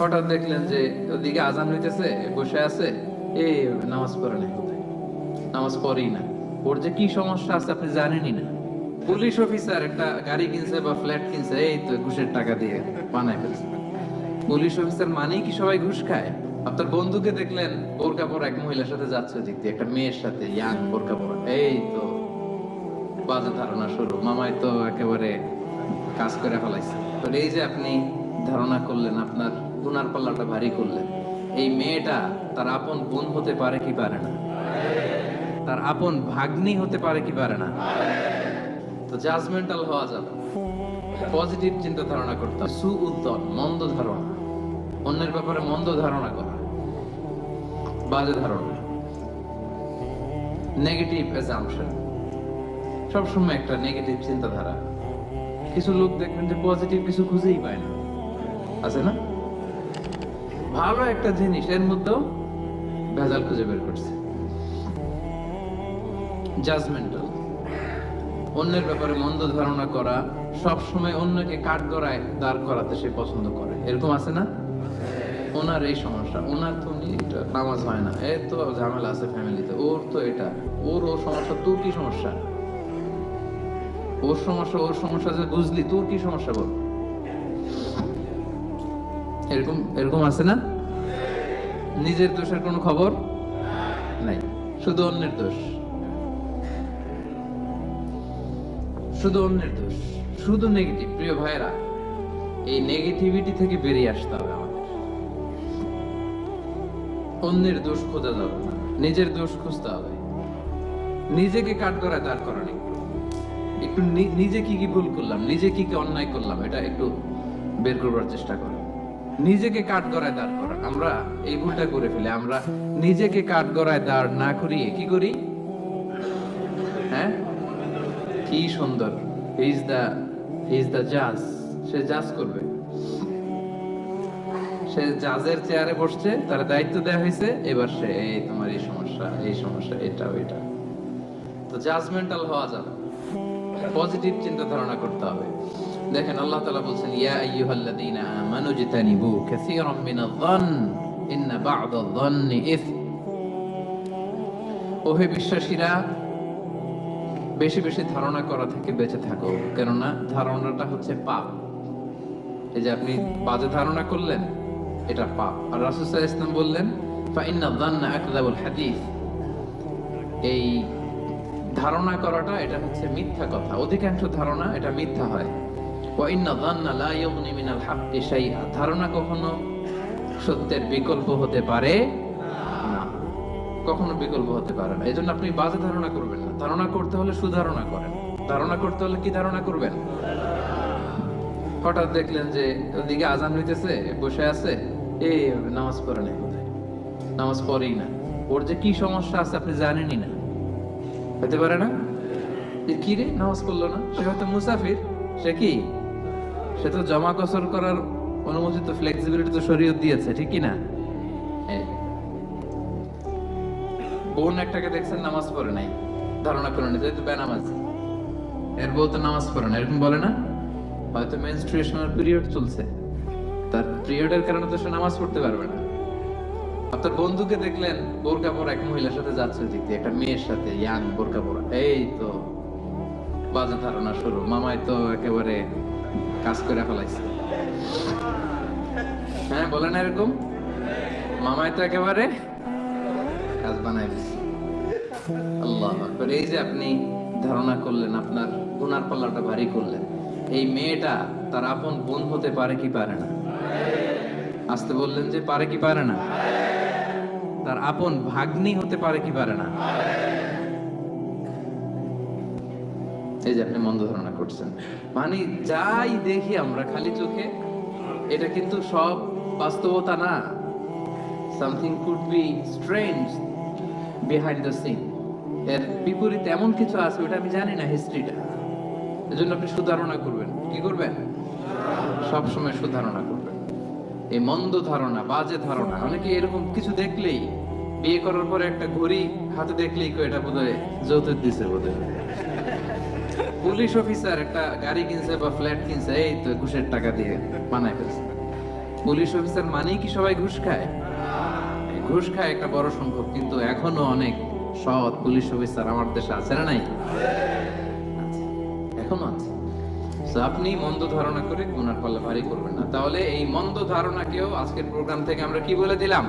হঠাৎ দেখলেন যে ওদিকে আজান হইতেছে, বসে আছে এই নামাজ পড়ে নাই নামাজ পড়েই না। ওর যে কি সমস্যা আছে আপনি জানেনই না। পুলিশ অফিসার একটা গাড়ি কিনছে বা ফ্ল্যাট কিনছে, এই তো ঘুষের টাকা দিয়ে বানায় ফেলছে। পুলিশ অফিসার মানেই কি সবাই ঘুষ খায়? আপনার বন্ধুকে দেখলেন বোরকা পরা এক মহিলার সাথে যাচ্ছে ওদিক দিয়ে, একটা মেয়ের সাথে, ইয়াং বোরকা পরা। এই তো বাজে ধারণা শুরু। মামাই তো একেবারে কাজ করে ফেলাইছে। তো এই যে আপনি ধারণা করলেন আপনার গুনার পাল্লাটা ভারী করলেন। এই মেয়েটা তার আপন বোন হতে পারে কি পারে না? তার আপন ভাগ্নি হতে পারে কি পারে না? তো জাজমেন্টাল হওয়া যাবে। পজিটিভ চিন্তা ধারণা করতে সু উত্তর মন্দ ধারণা। অন্যের ব্যাপারে মন্দ ধারণা করা। বাজে ধারণা। নেগেটিভ অ্যাজাম্পশন সবসময় একটা নেগেটিভ চিন্তাধারা। কিছু লোক দেখবেন যে পজিটিভ কিছু খুঁজেই পায় না। আছে না? ভালো একটা জিনিস, এর মধ্যেও ভেজাল খুঁজে বের করছে। জাজমেন্টাল অন্যের ব্যাপারে মন্দ ধারণা করা সব সময় অন্যকে কাঠ গড়ায় দাঁড় করাতে সে পছন্দ করে। এরকম আছে না? ওনার এই সমস্যা। ওনার তো উনি নামাজ হয় না। এর তো ঝামেলা আছে ফ্যামিলিতে। ওর তো এটা। ওর ওর সমস্যা, তোর কি সমস্যা? ওর সমস্যা ওর সমস্যা যে বুঝলি, তোর কি সমস্যা বল? এরকম এরকম আছে না? নিজের দোষের কোনো খবর? নাই। শুধু অন্যের দোষ। শুধু অন্যের দোষ। শুধু নেগেটিভ প্রিয় ভাইরা এই নেগেটিভিটি থেকে বেরিয়ে আসতে হবে অন্যের দোষ খোঁজা যাবে না। নিজের দোষ খুঁজতে হবে। নিজেকে কাট করায় দাঁড় করানি। একটু নিজে কি কি ভুল করলাম, নিজে কি কি অন্যায় করলাম, এটা একটু বের করবার চেষ্টা করো নিজেকে কাঠ গড়ায় দাঁড় করা। আমরা এই ভুলটা করে ফেলি। আমরা নিজেকে কাঠ গড়ায় দাঁড় না করিয়ে কি করি? হ্যাঁ? কি সুন্দর। ইজ দা ইজ দা জাজ সে জাজ করবে। সে জাজের চেয়ারে বসছে, তার দায়িত্ব দেওয়া হয়েছে। এবার সে, এই তোমার এই সমস্যা এই সমস্যা এটা। ওইটা তো জাজমেন্টাল হওয়া যাবে। পজিটিভ চিন্তা ধারণা করতে হবে। দেখেন আল্লাহ তাআলা বলছেন, ইয়া আইয়ুহাল্লাযীনা আমানু জিতানিবু কাসীরাম মিনায-যন্ন ইন্না বা'দায-যন্নি ইসম ওহে বিশ্বাসীরা, বেশি বেশি ধারণা করা থেকে বেঁচে থাকো, কেননা ধারণাটা হচ্ছে পাপ। এই যে আপনি বাজে ধারণা করলেন, এটা পাপ। আর রাসূল ওয়াসাল্লাম বললেন ফাইন্না যান্না আকযাবুল হাদিস এই ধারণা করাটা এটা হচ্ছে মিথ্যা কথা। অধিকাংশ ধারণা এটা মিথ্যা হয়। ধারণা কখনো সত্যের বিকল্প হতে পারে কখনো বিকল্প হতে পারে না। এজন্য আপনি বাজে ধারণা করবেন না। ধারণা করতে হলে সুধারণা করেন। ধারণা করতে হলে কি ধারণা করবেন? হঠাৎ দেখলেন যে ওদিকে আজান হইতেছে, বসে আছে। এই নামাজ পড়ে নাই নামাজ পড়েই না। ওর যে কি সমস্যা আছে আপনি জানেনই না। হতে পারে না? কি রে? নামাজ পড়ল না? সে হয়তো মুসাফির। সে কি? সে তো জমা কসর করার অনুমোদিত ফ্লেক্সিবিলিটি তো শরীয়ত দিয়েছে, ঠিক না। বোন একটাকে দেখছেন নামাজ পড়ে নাই। ধারণা করে নিতে তো বেনামাজ। এর বউ তো নামাজ পড়ে না, এরকম বলে না? হয়তো মেনস্ট্রুয়েশনাল পিরিয়ড চলছে। তার পিরিয়ডের কারণে তো সে নামাজ পড়তে পারবে না। আপনার বন্ধুকে দেখলেন, বোরকা পরা এক মহিলার সাথে যাচ্ছে দিয়ে একটা মেয়ের সাথে, ইয়াং বোরকা পরা। এই তো, বাজে ধারণা শুরু। মামাই তো একেবারে কাজ করে ফেলাইছে। হ্যাঁ বলে না এরকম। মামাই তো একেবারে কাজ বানাই দিছে আল্লাহ। এই যে আপনি ধারণা করলেন, আপনার গুনার পাল্লাটা ভারী করলেন। এই মেয়েটা তার আপন বোন হতে পারে কি পারে না? আসতে বললেন যে পারে কি পারে না? তার আপন ভাগ্নি হতে পারে কি পারে না। এই যে আপনি মন্দ ধারণা করছেন। মানে যাই দেখি আমরা খালি চোখে, এটা কিন্তু সব বাস্তবতা না। Something could be strange behind the scene এর বিপরীত এমন কিছু আছে, ওটা আমি জানি না হিস্ট্রিটা এজন্য আপনি সুধারণা করবেন। কি করবেন? সব সময় সুধারণা করবেন। এই মন্দ ধারণা, বাজে ধারণা, অনেকে এরকম কিছু দেখলেই বিয়ে করার পরে একটা ঘড়ি হাতে দেখলেই এটা বোধহয় যৌতুক দিছে বোধহয়। পুলিশ অফিসার একটা গাড়ি কিনছে বা ফ্ল্যাট কিনছে, এই তো ঘুষের টাকা দিয়ে বানায় ফেলছে। পুলিশ অফিসার মানেই কি সবাই ঘুষ খায়? ঘুষ খায় একটা বড় সংখ্যক, কিন্তু এখনও অনেক সৎ পুলিশ অফিসার আমার দেশে আছে না নাই? এখনও আছে। আপনি মন্দ ধারণা করে গুনার পাল্লা ভারী করবেন না। তাহলে এই মন্দ ধারণাকেও আজকের প্রোগ্রাম থেকে আমরা কি বলে দিলাম?